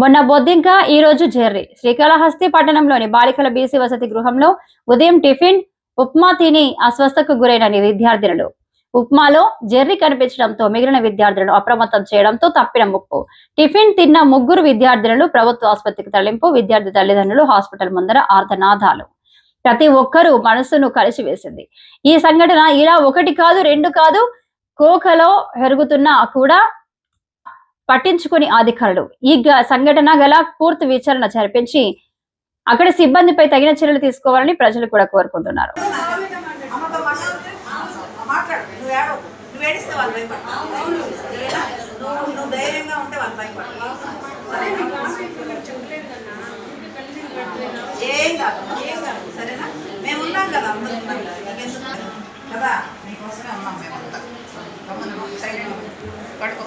మొన్న బొద్దింక ఈ రోజు జెర్రీ. శ్రీకాళహస్తి పట్టణంలోని బాలికల బీసీ వసతి గృహంలో ఉదయం టిఫిన్ ఉప్మా తిని అస్వస్థకు గురైన విద్యార్థినులు. ఉప్మాలో జెర్రీ కనిపించడంతో మిగిలిన విద్యార్థులను అప్రమత్తం చేయడంతో తప్పిన ముప్పు. టిఫిన్ తిన్న ముగ్గురు విద్యార్థులను ప్రభుత్వ ఆసుపత్రికి తరలింపు విద్యార్థి తల్లిదండ్రులు హాస్పిటల్ ముందర ఆర్తనాదాలు ప్రతి ఒక్కరూ మనసును కలిసివేసింది. ఈ సంఘటన ఇలా ఒకటి కాదు రెండు కాదు కోకలో పెరుగుతున్నా కూడా పట్టించుకుని అధికారులు. ఈ గ- సంఘటన గల పూర్తి విచారణ జరిపించి అక్కడ సిబ్బందిపై తగిన చర్యలు తీసుకోవాలని ప్రజలు కూడా కోరుకుంటున్నారు. ఏం కాదు ఏం కాదు సరేనా మేము ఉన్నాం కదా ఉన్నాం కదా ఉన్నాం మేము అంతా సైలెంట్ పడుకో